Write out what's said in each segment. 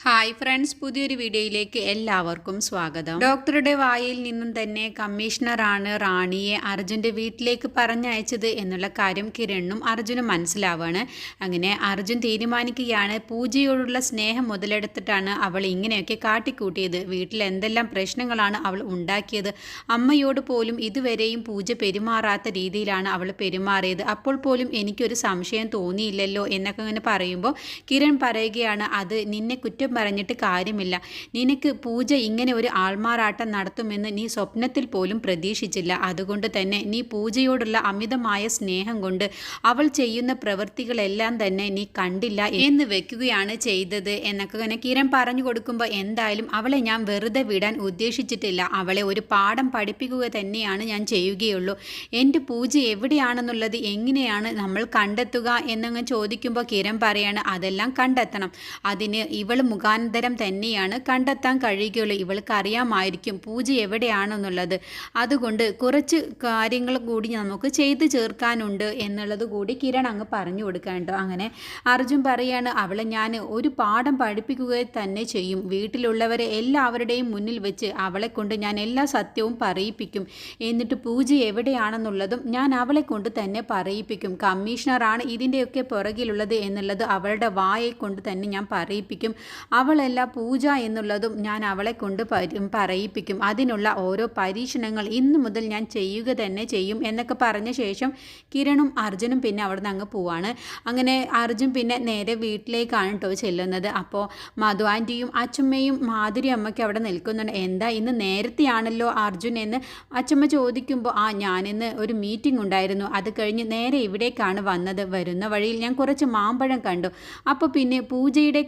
Hi friends പുതിയൊരു വീഡിയോയിലേക്ക് എല്ലാവർക്കും സ്വാഗതം. ഡോക്ടറുടെ വായിൽ നിന്നും തന്നെ കമ്മീഷണറാണ് റാണിയെ അർജുന്റെ വീട്ടിലേക്ക് പറഞ്ഞയച്ചത് എന്നുള്ള കാര്യം കിരണിനും അർജുനും മനസ്സിലാവാണ്. അങ്ങനെ അർജുൻ തീരുമാനിക്കുകയാണ്. പൂജയോടുള്ള സ്നേഹം മുതലെടുത്തിട്ടാണ് അവൾ ഇങ്ങനെയൊക്കെ കാട്ടിക്കൂട്ടിയത്. വീട്ടിൽ എന്തെല്ലാം പ്രശ്നങ്ങളാണ് അവൾ ഉണ്ടാക്കിയത്? അമ്മയോട് പോലും ഇതുവരെയും പൂജ പെരുമാറാത്ത രീതിയിലാണ് അവൾ പെരുമാറിയത്. അപ്പോൾ പോലും എനിക്കൊരു സംശയം തോന്നിയില്ലല്ലോ എന്നൊക്കെ ഇങ്ങനെ പറയുമ്പോൾ കിരൺ പറയുകയാണ് അത് നിന്നെ കുറ്റം പറഞ്ഞിട്ട് കാര്യമില്ല. നിനക്ക് പൂജ ഇങ്ങനെ ഒരു ആൾമാറാട്ടം നടത്തുമെന്ന് നീ സ്വപ്നത്തിൽ പോലും പ്രതീക്ഷിച്ചില്ല. അതുകൊണ്ട് തന്നെ നീ പൂജയോടുള്ള അമിതമായ സ്നേഹം കൊണ്ട് അവൾ ചെയ്യുന്ന പ്രവൃത്തികളെല്ലാം തന്നെ നീ കണ്ടില്ല എന്ന് വെക്കുകയാണ് ചെയ്തത് എന്നൊക്കെ തന്നെ കിരൺ പറഞ്ഞു കൊടുക്കുമ്പോൾ എന്തായാലും അവളെ ഞാൻ വെറുതെ വിടാൻ ഉദ്ദേശിച്ചിട്ടില്ല. അവളെ ഒരു പാഠം പഠിപ്പിക്കുക തന്നെയാണ് ഞാൻ ചെയ്യുകയുള്ളൂ. എന്റെ പൂജ എവിടെയാണെന്നുള്ളത് എങ്ങനെയാണ് നമ്മൾ കണ്ടെത്തുക എന്നങ്ങ് ചോദിക്കുമ്പോൾ കിരൺ പറയാണ് അതെല്ലാം കണ്ടെത്തണം. അതിന് ഇവൾ മുഖാന്തരം തന്നെയാണ് കണ്ടെത്താൻ കഴിയുകയുള്ളൂ. ഇവൾക്ക് അറിയാമായിരിക്കും പൂജ എവിടെയാണെന്നുള്ളത്. അതുകൊണ്ട് കുറച്ച് കാര്യങ്ങൾ കൂടി നമുക്ക് ചെയ്തു ചേർക്കാനുണ്ട് എന്നുള്ളത് കൂടി കിരൺ അങ്ങ് പറഞ്ഞു കൊടുക്കാനുണ്ട് അങ്ങനെ അർജുൻ പറയാണ് അവളെ ഞാൻ ഒരു പാഠം പഠിപ്പിക്കുക തന്നെ ചെയ്യും. വീട്ടിലുള്ളവരെ എല്ലാവരുടെയും മുന്നിൽ വെച്ച് അവളെ കൊണ്ട് ഞാൻ എല്ലാ സത്യവും പറയിപ്പിക്കും. എന്നിട്ട് പൂജ എവിടെയാണെന്നുള്ളതും ഞാൻ അവളെ കൊണ്ട് തന്നെ പറയിപ്പിക്കും. കമ്മീഷണറാണ് ഇതിന്റെയൊക്കെ പുറകിലുള്ളത് എന്നുള്ളത് അവളുടെ വായെ കൊണ്ട് തന്നെ ഞാൻ പറയിപ്പിക്കും. അവളല്ല പൂജ എന്നുള്ളതും ഞാൻ അവളെ കൊണ്ട് പറയിപ്പിക്കും. അതിനുള്ള ഓരോ പരീക്ഷണങ്ങൾ ഇന്നു മുതൽ ഞാൻ ചെയ്യുക തന്നെ ചെയ്യും എന്നൊക്കെ പറഞ്ഞ ശേഷം കിരണും അർജുനും പിന്നെ അവിടെ നിന്ന് അങ്ങ് പോവാണ്. അങ്ങനെ അർജുൻ പിന്നെ നേരെ വീട്ടിലേക്കാണ് കേട്ടോ ചെല്ലുന്നത്. അപ്പോൾ മധു ആന്റിയും അച്ഛമ്മയും മാധുരി അമ്മയ്ക്ക് അവിടെ നിൽക്കുന്നുണ്ട്. എന്താ ഇന്ന് നേരത്തെയാണല്ലോ അർജുൻ എന്ന് അച്ഛമ്മ ചോദിക്കുമ്പോൾ ആ ഞാനിന്ന് ഒരു മീറ്റിംഗ് ഉണ്ടായിരുന്നു. അത് കഴിഞ്ഞ് നേരെ ഇവിടേക്കാണ് വന്നത്. വരുന്ന വഴിയിൽ ഞാൻ കുറച്ച് മാമ്പഴം കണ്ടു. അപ്പോൾ പിന്നെ പൂജയുടെ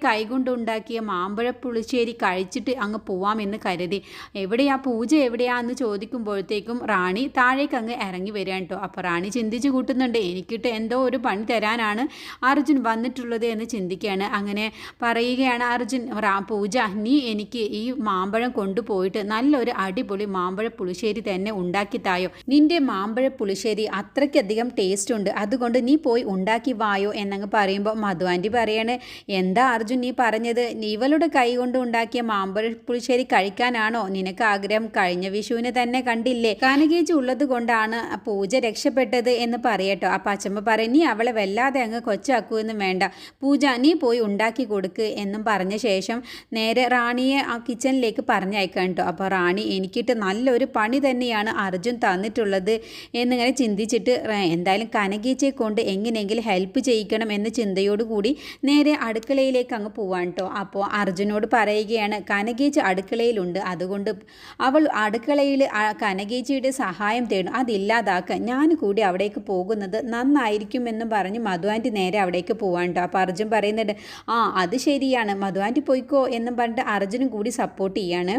കൈകൊണ്ടുണ്ടാക്കിയ മാമ്പഴ പുളിശ്ശേരി കഴിച്ചിട്ട് അങ്ങ് പോവാമെന്ന് കരുതി. എവിടെയാ പൂജ എവിടെയാന്ന് ചോദിക്കുമ്പോഴത്തേക്കും റാണി താഴേക്ക് അങ്ങ് ഇറങ്ങി വരികയാണ് കേട്ടോ അപ്പോൾ റാണി ചിന്തിച്ച് കൂട്ടുന്നുണ്ട് എനിക്കിട്ട് എന്തോ ഒരു പണി തരാനാണ് അർജുൻ വന്നിട്ടുള്ളത് എന്ന് ചിന്തിക്കുകയാണ്. അങ്ങനെ പറയുകയാണ് അർജുൻ പൂജ നീ എനിക്ക് ഈ മാമ്പഴം കൊണ്ടുപോയിട്ട് നല്ലൊരു അടിപൊളി മാമ്പഴ പുളിശ്ശേരി തന്നെ ഉണ്ടാക്കി തായോ. നിന്റെ മാമ്പഴ പുളിശ്ശേരി അത്രയ്ക്കധികം ടേസ്റ്റ് ഉണ്ട്. അതുകൊണ്ട് നീ പോയി ഉണ്ടാക്കി വായോ എന്നങ്ങ് പറയുമ്പോൾ മധുവാന്റെ പറയാണ് എന്താ അർജുൻ നീ പറഞ്ഞത്? ഇവളുടെ കൈ കൊണ്ട് ഉണ്ടാക്കിയ മാമ്പഴപ്പുളിശ്ശേരി കഴിക്കാനാണോ നിനക്ക് ആഗ്രഹം? കഴിഞ്ഞ വിഷുവിന് തന്നെ കണ്ടില്ലേ? കാനകേച്ചി ഉള്ളത് കൊണ്ടാണ് പൂജ രക്ഷപ്പെട്ടത് എന്ന് പറയട്ടോ. അപ്പം അച്ഛമ്മ പറയും നീ അവളെ വല്ലാതെ അങ്ങ് കൊച്ചാക്കുമെന്നും വേണ്ട. പൂജ നീ പോയി ഉണ്ടാക്കി കൊടുക്ക് എന്നും പറഞ്ഞ ശേഷം നേരെ റാണിയെ ആ കിച്ചണിലേക്ക് പറഞ്ഞയക്കാം കേട്ടോ. അപ്പോൾ റാണി എനിക്കിട്ട് നല്ലൊരു പണി തന്നെയാണ് അർജുൻ തന്നിട്ടുള്ളത് എന്നിങ്ങനെ ചിന്തിച്ചിട്ട് എന്തായാലും കനകീച്ചയെ കൊണ്ട് എങ്ങനെയെങ്കിലും ഹെൽപ്പ് ചെയ്യിക്കണം എന്ന ചിന്തയോടുകൂടി നേരെ അടുക്കളയിലേക്ക് അങ്ങ് പോവാൻ കേട്ടോ. അപ്പോൾ അർജുനോട് പറയുകയാണ് കനകേജ് അടുക്കളയിലുണ്ട്. അതുകൊണ്ട് അവൾ അടുക്കളയിൽ കനകേജിയുടെ സഹായം തേടും. അതില്ലാതാക്കാൻ ഞാൻ കൂടി അവിടേക്ക് പോകുന്നത് നന്നായിരിക്കുമെന്നും പറഞ്ഞ് മധുവാന്റെ നേരെ അവിടേക്ക് പോവാൻ അപ്പോൾ അർജുൻ പറയുന്നുണ്ട് ആ അത് ശരിയാണ്. മധുവാന്റെ പോയിക്കോ എന്നും പറഞ്ഞിട്ട് അർജുനും കൂടി സപ്പോർട്ട് ചെയ്യാണ്.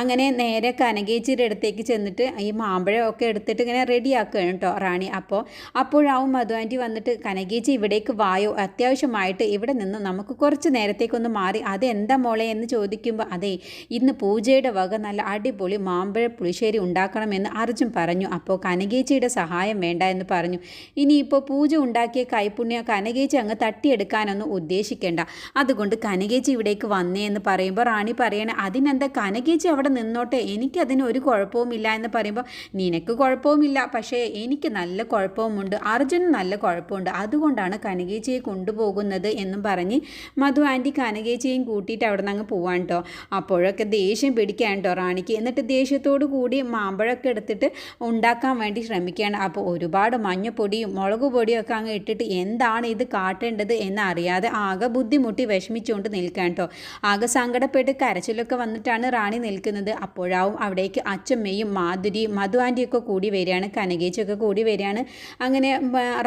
അങ്ങനെ നേരെ കനകേച്ചിയുടെ അടുത്തേക്ക് ചെന്നിട്ട് ഈ മാമ്പഴം ഒക്കെ എടുത്തിട്ട് ഇങ്ങനെ റെഡിയാക്കുകയാണ് കേട്ടോ റാണി. അപ്പോൾ അപ്പോഴാവും മധുവാന്റെ വന്നിട്ട് കനകേച്ചി ഇവിടേക്ക് വായോ? അത്യാവശ്യമായിട്ട് ഇവിടെ നിന്ന് നമുക്ക് കുറച്ച് നേരത്തേക്കൊന്ന് മാറി അതെന്താ മോളെ എന്ന് ചോദിക്കുമ്പോൾ അതെ ഇന്ന് പൂജയുടെ വക നല്ല അടിപൊളി മാമ്പഴ പുളിശ്ശേരി ഉണ്ടാക്കണമെന്ന് അർജുൻ പറഞ്ഞു. അപ്പോൾ കനകേച്ചിയുടെ സഹായം വേണ്ട എന്ന് പറഞ്ഞു. ഇനിയിപ്പോൾ പൂജ ഉണ്ടാക്കിയ കൈപ്പുണ്യ കനകേച്ചി അങ്ങ് തട്ടിയെടുക്കാനൊന്നും ഉദ്ദേശിക്കേണ്ട. അതുകൊണ്ട് കനകേച്ചി ഇവിടേക്ക് വന്നേ എന്ന് പറയുമ്പോൾ റാണി പറയണേ അതിനെന്താ കനകേച്ചി അവിടെ നിന്നോട്ടെ? എനിക്കതിന് ഒരു കുഴപ്പവുമില്ല എന്ന് പറയുമ്പോൾ നിനക്ക് കുഴപ്പവുമില്ല. പക്ഷേ എനിക്ക് നല്ല കുഴപ്പവുമുണ്ട്. അർജുന് നല്ല കുഴപ്പമുണ്ട് അതുകൊണ്ടാണ് കനകേച്ചിയെ കൊണ്ടുപോകുന്നത് എന്നും പറഞ്ഞ് മധു ആന്റി കനകേച്ചിയും കൂട്ടിയിട്ട് അവിടെ നിന്ന് അങ്ങ് പോവാൻ കേട്ടോ അപ്പോഴൊക്കെ ദേഷ്യം പിടിക്കാൻ കേട്ടോ റാണിക്ക്. എന്നിട്ട് ദേഷ്യത്തോടു കൂടി മാമ്പഴമൊക്കെ എടുത്തിട്ട് ഉണ്ടാക്കാൻ വേണ്ടി ശ്രമിക്കുകയാണ് അപ്പോൾ ഒരുപാട് മഞ്ഞപ്പൊടിയും മുളക് പൊടിയും ഒക്കെ അങ്ങ് ഇട്ടിട്ട് എന്താണ് ഇത് കാട്ടേണ്ടത് എന്നറിയാതെ ആകെ ബുദ്ധിമുട്ടി വിഷമിച്ചുകൊണ്ട് നിൽക്കാൻ കേട്ടോ ആകെ സങ്കടപ്പെട്ട് കരച്ചിലൊക്കെ വന്നിട്ടാണ് റാണി നിൽക്കുന്നത്. അപ്പോഴാവും അവിടേക്ക് അച്ചമ്മയും മാധുരി മധു ആന്റിയൊക്കെ കൂടി വരികയാണ്. കനകേച്ചൊക്കെ കൂടി വരികയാണ്. അങ്ങനെ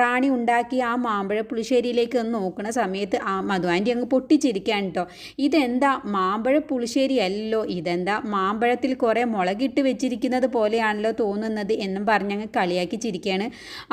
റാണി ഉണ്ടാക്കി ആ മാമ്പഴ പുളിശ്ശേരിയിലേക്ക് ഒന്ന് നോക്കുന്ന സമയത്ത് ആ മധു ആന്റി അങ്ങ് പൊട്ടിച്ചിരിക്കാൻ കേട്ടോ ഇതെന്താ? മാമ്പഴ പുളിശ്ശേരി അല്ലല്ലോ. ഇതെന്താ? മാമ്പഴത്തിൽ കുറേ മുളകിട്ട് വെച്ചിരിക്കുന്നത് പോലെയാണല്ലോ തോന്നുന്നത് എന്നും പറഞ്ഞങ്ങ് കളിയാക്കി ചിരിക്കുകയാണ്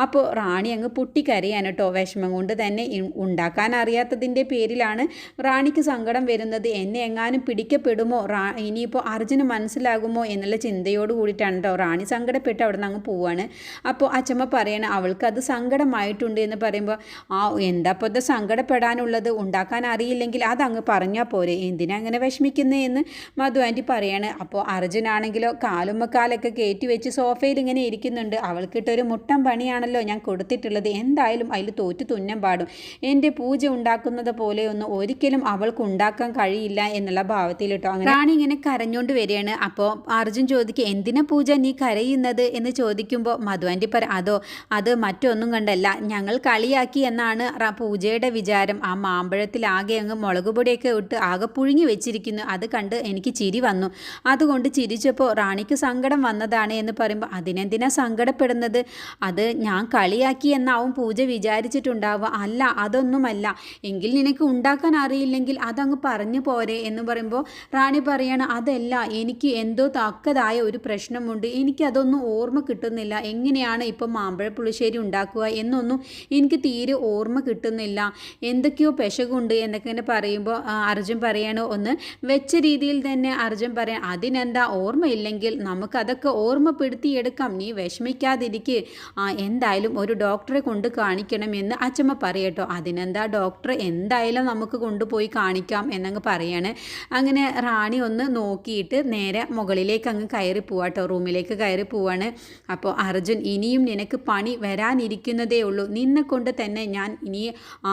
അപ്പോൾ റാണി അങ്ങ് പൊട്ടിക്കരയാണ് കേട്ടോ. വിഷമം കൊണ്ട് തന്നെ ഉണ്ടാക്കാൻ അറിയാത്തതിന്റെ പേരിലാണ് റാണിക്ക് സങ്കടം വരുന്നത്. എന്നെ എങ്ങാനും പിടിക്കപ്പെടുമോ? റാ ഇനിയിപ്പോൾ അർജുന് മനസ്സിലാകുമോ എന്നുള്ള ചിന്തയോട് കൂടിയിട്ടാണ് കേട്ടോ റാണി സങ്കടപ്പെട്ട് അവിടെ നിന്ന് അങ്ങ് പോവാണ്. അപ്പോൾ അച്ചമ്മ പറയണ അവൾക്ക് അത് സങ്കടമായിട്ടുണ്ട് എന്ന് പറയുമ്പോൾ ആ എന്താ ഇപ്പോൾ സങ്കടപ്പെടാനുള്ളത്? ഉണ്ടാക്കാൻ അറിയില്ലെങ്കിൽ അതങ്ങ് പറഞ്ഞു പറഞ്ഞാൽ പോരെ എന്തിനാ അങ്ങനെ വിഷമിക്കുന്നേ എന്ന് മധു ആന്റി പറയാണ്. അപ്പോൾ അർജുനാണെങ്കിലോ കാലുമ്മക്കാലൊക്കെ കയറ്റി വെച്ച് സോഫയിൽ ഇങ്ങനെ ഇരിക്കുന്നുണ്ട്. അവൾക്കിട്ടൊരു മുട്ടം പണിയാണല്ലോ ഞാൻ കൊടുത്തിട്ടുള്ളത്. എന്തായാലും അതിൽ തോറ്റു തുന്നം പാടും. എന്റെ പൂജ ഉണ്ടാക്കുന്നത് പോലെയൊന്നും ഒരിക്കലും അവൾക്ക് ഉണ്ടാക്കാൻ കഴിയില്ല എന്നുള്ള ഭാവത്തിൽ കേട്ടോ അങ്ങനെ റാണി ഇങ്ങനെ കരഞ്ഞുകൊണ്ട് വരികയാണ്. അപ്പോൾ അർജുൻ ചോദിക്കുക എന്തിനാ പൂജ നീ കരയുന്നത്? എന്ന് ചോദിക്കുമ്പോൾ മധുവാന്റെ പറ അതോ അത് മറ്റൊന്നും കണ്ടല്ല. ഞങ്ങൾ കളിയാക്കി എന്നാണ് പൂജയുടെ വിചാരം. ആ മാമ്പഴത്തിലാകെ അങ്ങ് മുളക് പൊടിയൊക്കെ ഇട്ട് ആകെ പുഴുങ്ങി വെച്ചിരിക്കുന്നു. അത് കണ്ട് എനിക്ക് ചിരി വന്നു. അതുകൊണ്ട് ചിരിച്ചപ്പോൾ റാണിക്ക് സങ്കടം വന്നതാണ് എന്ന് പറയുമ്പോൾ അതിനെന്തിനാ സങ്കടപ്പെടുന്നത്? അത് ഞാൻ കളിയാക്കി എന്നാവും പൂജ വിചാരിച്ചിട്ടുണ്ടാവുക. അല്ല അതൊന്നുമല്ല. എങ്കിൽ നിനക്ക് ഉണ്ടാക്കാൻ അറിയില്ലെങ്കിൽ അതങ്ങ് പറഞ്ഞു പോരെ എന്ന് പറയുമ്പോൾ റാണി പറയാണ് അതല്ല എനിക്ക് എന്തോ തക്കതായ ഒരു പ്രശ്നമുണ്ട്. എനിക്കതൊന്നും ഓർമ്മ കിട്ടുന്നില്ല. എങ്ങനെയാണ് ഇപ്പം മാമ്പഴ പുളിശ്ശേരി ഉണ്ടാക്കുക എന്നൊന്നും എനിക്ക് തീരെ ഓർമ്മ കിട്ടുന്നില്ല. എന്തൊക്കെയോ പെശകുണ്ട് എന്നൊക്കെ പറയുമ്പോൾ അർജുൻ പറയണോ ഒന്ന് വെച്ച രീതിയിൽ തന്നെ അർജുൻ പറയാൻ അതിനെന്താ ഓർമ്മയില്ലെങ്കിൽ നമുക്കതൊക്കെ ഓർമ്മപ്പെടുത്തിയെടുക്കാം നീ വിഷമിക്കാതിരിക്ക്. ആ എന്തായാലും ഒരു ഡോക്ടറെ കൊണ്ട് കാണിക്കണമെന്ന് അച്ഛമ്മ പറയട്ടോ അതിനെന്താ ഡോക്ടർ എന്തായാലും നമുക്ക് കൊണ്ടുപോയി കാണിക്കാം എന്നങ്ങ് പറയാണ്. അങ്ങനെ റാണി ഒന്ന് നോക്കിയിട്ട് നേരെ മുകളിലേക്ക് അങ്ങ് കയറി പോവാട്ടോ റൂമിലേക്ക് കയറി പോവാണ്. അപ്പോൾ അർജുൻ ഇനിയും നിനക്ക് പണി വരാനിരിക്കുന്നതേ ഉള്ളൂ. നിന്നെ കൊണ്ട് തന്നെ ഞാൻ ഇനി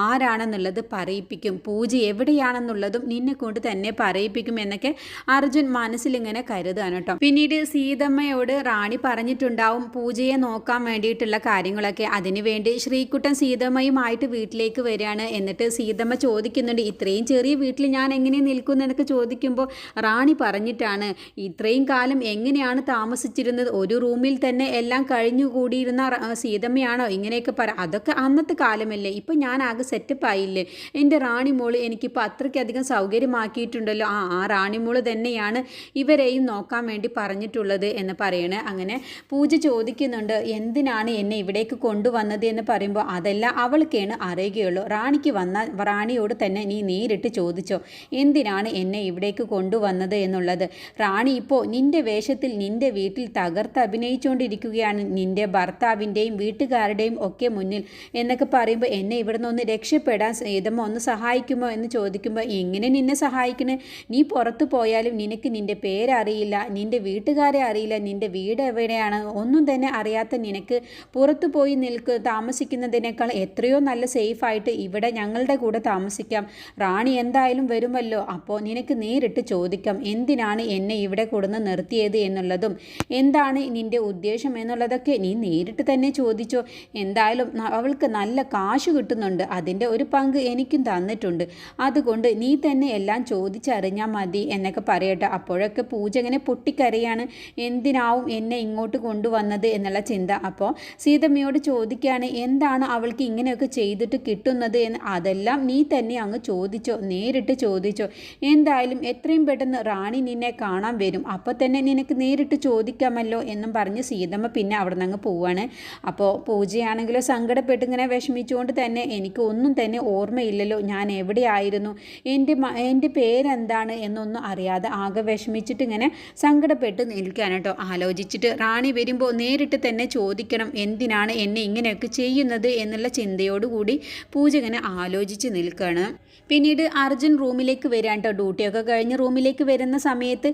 ആരാണെന്നുള്ളത് പറയിപ്പിക്കും. പൂജ എവിടെയാണെന്നുള്ളതും നിന്നെ കൊണ്ട് തന്നെ പറയിപ്പിക്കും എന്നൊക്കെ അർജുൻ മനസ്സിലിങ്ങനെ കരുതാണ് കേട്ടോ. പിന്നീട് സീതമ്മയോട് റാണി പറഞ്ഞിട്ടുണ്ടാവും പൂജയെ നോക്കാൻ വേണ്ടിയിട്ടുള്ള കാര്യങ്ങളൊക്കെ. അതിനുവേണ്ടി ശ്രീകുട്ടൻ സീതമ്മയുമായിട്ട് വീട്ടിലേക്ക് വരികയാണ്. എന്നിട്ട് സീതമ്മ ചോദിക്കുന്നുണ്ട് ഇത്രയും ചെറിയ വീട്ടിൽ ഞാൻ എങ്ങനെ നിൽക്കുന്നു? എന്നൊക്കെ ചോദിക്കുമ്പോൾ റാണി പറഞ്ഞിട്ടാണ് ഇത്രയും കാലം എങ്ങനെയാണ് താമസിച്ചിരുന്നത്? ഒരു റൂമിൽ തന്നെ എല്ലാം കഴിഞ്ഞുകൂടിയിരുന്ന സീതമ്മയാണോ? ഇങ്ങനെയൊക്കെ പറ. അതൊക്കെ അന്നത്തെ കാലമല്ലേ. ഇപ്പം ഞാൻ ആകെ സെറ്റപ്പ് ആയില്ലേ. എന്റെ റാണി മോൾ എനിക്കിപ്പോൾ അത്രയ്ക്കധികം സൗകര്യമാക്കിയിട്ടുണ്ടല്ലോ. ആ ആ റാണിമൂൾ തന്നെയാണ് ഇവരെയും നോക്കാൻ വേണ്ടി പറഞ്ഞിട്ടുള്ളത് എന്ന് പറയണേ. അങ്ങനെ പൂജ ചോദിക്കുന്നുണ്ട് എന്തിനാണ് എന്നെ ഇവിടേക്ക് കൊണ്ടുവന്നത്? എന്ന് പറയുമ്പോൾ അതെല്ലാം അവൾക്കാണ് അറിയുകയുള്ളൂ. റാണിക്ക് വന്ന റാണിയോട് തന്നെ നീ നേരിട്ട് ചോദിച്ചോ എന്തിനാണ് എന്നെ ഇവിടേക്ക് കൊണ്ടുവന്നത് എന്നുള്ളത്? റാണി ഇപ്പോൾ നിന്റെ വേഷത്തിൽ നിന്റെ വീട്ടിൽ തകർത്ത് അഭിനയിച്ചുകൊണ്ടിരിക്കുകയാണ് നിന്റെ ഭർത്താവിന്റെയും വീട്ടുകാരുടെയും ഒക്കെ മുന്നിൽ എന്നൊക്കെ പറയുമ്പോൾ എന്നെ ഇവിടുന്ന് ഒന്ന് രക്ഷപ്പെടാൻ സീതമ്മ ഒന്ന് സഹായിക്കുമോ? എന്ന് ചോദിക്കുമ്പോൾ എങ്ങനെ നിന്നെ സഹായിക്കണേ? നീ പുറത്തു പോയാലും നിനക്ക് നിന്റെ പേരറിയില്ല നിന്റെ വീട്ടുകാരെ അറിയില്ല നിന്റെ വീട് എവിടെയാണ്? ഒന്നും തന്നെ അറിയാത്ത നിനക്ക് പുറത്തു പോയി നിൽക്ക് താമസിക്കുന്നതിനേക്കാൾ എത്രയോ നല്ല സേഫായിട്ട് ഇവിടെ ഞങ്ങളുടെ കൂടെ താമസിക്കാം. റാണി എന്തായാലും വരുമല്ലോ. അപ്പോൾ നിനക്ക് നേരിട്ട് ചോദിക്കാം എന്തിനാണ് എന്നെ ഇവിടെ കൊടുന്ന് നിർത്തിയത് എന്നുള്ളതും. എന്താണ് നിന്റെ ഉദ്ദേശം എന്നുള്ളതൊക്കെ നീ നേരിട്ട് തന്നെ ചോദിച്ചോ. എന്തായാലും അവൾക്ക് നല്ല കാശ് കിട്ടുന്നുണ്ട്. അതിന്റെ ഒരു പങ്ക് എനിക്കും തന്നിട്ടുണ്ട്. അതുകൊണ്ട് നീ തന്നെ എല്ലാം ചോദിച്ചറിഞ്ഞാൽ മതി എന്നൊക്കെ പറയട്ടെ. അപ്പോഴൊക്കെ പൂജ ഇങ്ങനെ പൊട്ടിക്കരയാണ്. എന്തിനാവും എന്നെ ഇങ്ങോട്ട് കൊണ്ടുവന്നത് എന്നുള്ള ചിന്ത. അപ്പോൾ സീതമ്മയോട് ചോദിക്കുകയാണ് എന്താണ് അവൾക്ക് ഇങ്ങനെയൊക്കെ ചെയ്തിട്ട് കിട്ടുന്നത്? എന്ന്. അതെല്ലാം നീ തന്നെ അങ്ങ് ചോദിച്ചോ നേരിട്ട് ചോദിച്ചോ. എന്തായാലും എത്രയും പെട്ടെന്ന് റാണി നിന്നെ കാണാൻ വരും. അപ്പോൾ തന്നെ നിനക്ക് നേരിട്ട് ചോദിക്കാമല്ലോ എന്നും പറഞ്ഞ് സീതമ്മ പിന്നെ അവിടെ നിന്ന് അങ്ങ് പോവാണ്. അപ്പോൾ പൂജയാണെങ്കിലോ സങ്കടപ്പെട്ട് ഇങ്ങനെ വിഷമിച്ചുകൊണ്ട് തന്നെ എനിക്ക് ഒന്നും തന്നെ ഓർമ്മയില്ലല്ലോ. ഞാൻ എവിടെയായിരുന്നു? എന്റെ മ എന്റെ പേരെന്താണ് എന്നൊന്നും അറിയാതെ ആകെ വിഷമിച്ചിട്ട് ഇങ്ങനെ സങ്കടപ്പെട്ട് നിൽക്കുകയാണ് കേട്ടോ. ആലോചിച്ചിട്ട് റാണി വരുമ്പോൾ നേരിട്ട് തന്നെ ചോദിക്കണം എന്തിനാണ് എന്നെ ഇങ്ങനെയൊക്കെ ചെയ്യുന്നത് എന്നുള്ള ചിന്തയോടുകൂടി പൂജ ഇങ്ങനെ ആലോചിച്ച് നിൽക്കുകയാണ്. പിന്നീട് അർജുൻ റൂമിലേക്ക് വരികയാണ് കേട്ടോ ഡ്യൂട്ടിയൊക്കെ കഴിഞ്ഞ് റൂമിലേക്ക് വരുന്ന സമയത്ത്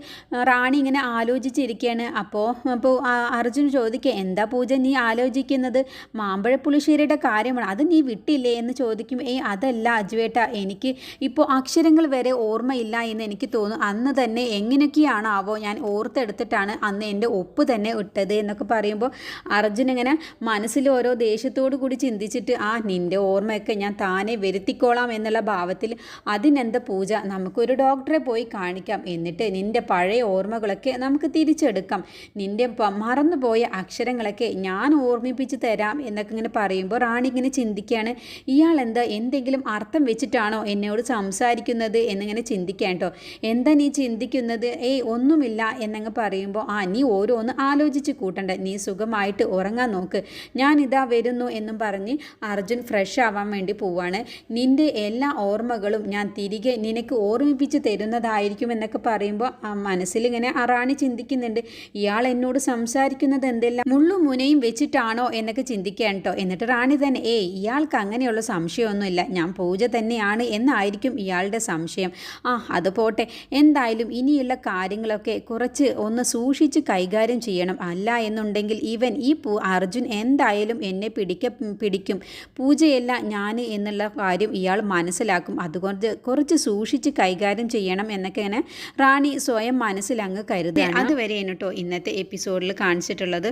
റാണി ഇങ്ങനെ ആലോചിച്ചിരിക്കുകയാണ് അപ്പോൾ അപ്പോൾ അർജുൻ ചോദിക്കുക എന്താ പൂജ നീ ആലോചിക്കുന്നത്? മാമ്പഴ പുളിശ്ശേരിയുടെ കാര്യമാണ്. അത് നീ വിട്ടില്ലേ? എന്ന് ചോദിക്കും. ഏയ് അതല്ല അജുവേട്ട എനിക്ക് ഇപ്പോൾ അക്ഷരങ്ങൾ വരെ ഓർമ്മയില്ല എന്ന് എനിക്ക് തോന്നുന്നു. അന്ന് തന്നെ എങ്ങനെയൊക്കെയാണാവോ ഞാൻ ഓർത്തെടുത്തിട്ടാണ് അന്ന് എന്റെ ഒപ്പ് തന്നെ ഇട്ടത് എന്നൊക്കെ പറയുമ്പോൾ അർജുൻ ഇങ്ങനെ മനസ്സിൽ ഓരോ ദേഷ്യത്തോടു കൂടി ചിന്തിച്ചിട്ട് ആ നിന്റെ ഓർമ്മയൊക്കെ ഞാൻ താനെ വരുത്തിക്കോളാം എന്നുള്ള ഭാവത്തിൽ അതിനെന്താ പൂജ? നമുക്കൊരു ഡോക്ടറെ പോയി കാണിക്കാം. എന്നിട്ട് നിന്റെ പഴയ ഓർമ്മകളൊക്കെ നമുക്ക് തിരിച്ചെടുക്കാം. നിന്റെ മറന്നുപോയ അക്ഷരങ്ങളൊക്കെ ഞാൻ ഓർമ്മിപ്പിച്ച് തരാം എന്നൊക്കെ ഇങ്ങനെ പറയുമ്പോൾ റാണി ഇങ്ങനെ ചിന്തിക്കുകയാണ്. ഇയാൾ എന്താ എന്തെങ്കിലും അർത്ഥം വെച്ചിട്ടാണോ എന്നോട് സംസാരിക്കുന്നത് എന്നിങ്ങനെ ചിന്തിക്കാൻ കേട്ടോ. എന്താ നീ ചിന്തിക്കുന്നത്? ഏയ് ഒന്നുമില്ല എന്നങ്ങ് പറയുമ്പോൾ ആ നീ ഓരോന്ന് ആലോചിച്ച് കൂട്ടണ്ട. നീ സുഖമായിട്ട് ഉറങ്ങാൻ നോക്ക്. ഞാൻ ഇതാ വരുന്നു എന്നും പറഞ്ഞ് അർജുൻ ഫ്രഷ് ആവാൻ വേണ്ടി പോവാണ്. നിന്റെ എല്ലാ ഓർമ്മകളും ഞാൻ തിരികെ നിനക്ക് ഓർമ്മിപ്പിച്ച് തരുന്നതായിരിക്കും എന്നൊക്കെ പറയുമ്പോൾ മനസ്സിലിങ്ങനെ അറാണി റാണി ചിന്തിക്കുന്നുണ്ട്. ഇയാൾ എന്നോട് സംസാരിക്കുന്നത് എന്തെല്ലാം? മുള്ളും മുനയും വെച്ചിട്ടാണോ എന്നൊക്കെ ചിന്തിക്കാൻ കേട്ടോ എന്നിട്ട് റാണി തന്നെ ഏ ഇയാൾക്ക് അങ്ങനെയുള്ള സംശയമൊന്നുമില്ല. ഞാൻ പൂജ തന്നെയാണ് എന്നായിരിക്കും ഇയാളുടെ സംശയം. ആ അത് പോട്ടെ. എന്തായാലും ഇനിയുള്ള കാര്യങ്ങളൊക്കെ കുറച്ച് ഒന്ന് സൂക്ഷിച്ച് കൈകാര്യം ചെയ്യണം. അല്ല എന്നുണ്ടെങ്കിൽ ഇവൻ ഈ പൂ അർജുൻ എന്തായാലും എന്നെ പിടിക്ക പിടിക്കും. പൂജയല്ല ഞാൻ എന്നുള്ള കാര്യം ഇയാൾ മനസ്സിലാക്കും. അതുകൊണ്ട് കുറച്ച് സൂക്ഷിച്ച് കൈകാര്യം ചെയ്യണം എന്നൊക്കെ ഇങ്ങനെ റാണി സ്വയം മനസ്സിലങ്ങ് കരുതുക അതുവരെയാണ് കേട്ടോ ഇന്നത്തെ എപ്പിസോഡിൽ കാണിച്ചിട്ടുള്ളത്.